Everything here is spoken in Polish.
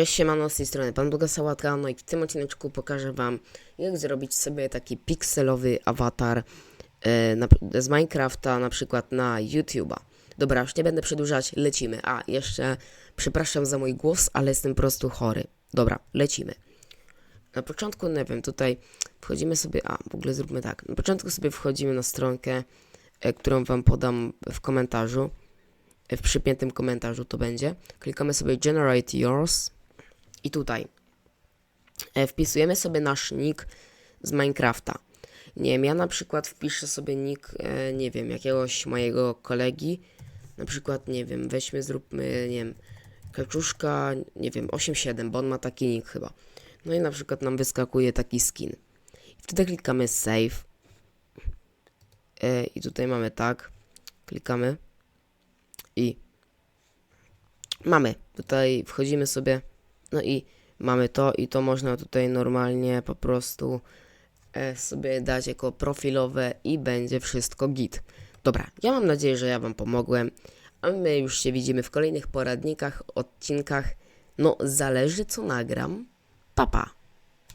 Cześć, siemano, z tej strony Pan Długa Sałatka, no i w tym odcineczku pokażę Wam, jak zrobić sobie taki pikselowy awatar e, na, z Minecrafta, na przykład na YouTube'a. Dobra, już nie będę przedłużać, lecimy. A, jeszcze przepraszam za mój głos, ale jestem po prostu chory. Dobra, lecimy. Na początku, nie wiem, tutaj wchodzimy sobie, a w ogóle zróbmy tak. Na początku sobie wchodzimy na stronkę, e, którą Wam podam w komentarzu. E, W przypiętym komentarzu to będzie. Klikamy sobie Generate Yours. I tutaj e, wpisujemy sobie nasz nick z Minecrafta. Nie wiem, ja na przykład wpiszę sobie nick, e, nie wiem, jakiegoś mojego kolegi. Na przykład, nie wiem, weźmy, zróbmy, nie wiem, kaczuszka, nie wiem, 87, bo on ma taki nick chyba. No i na przykład nam wyskakuje taki skin. I wtedy klikamy save. E, I tutaj mamy tak. Klikamy. I mamy. Tutaj wchodzimy sobie. No i mamy to i to można tutaj normalnie po prostu e, sobie dać jako profilowe i będzie wszystko git. Dobra, ja mam nadzieję, że ja Wam pomogłem, a my już się widzimy w kolejnych poradnikach, odcinkach. No, zależy co nagram. Papa. Pa.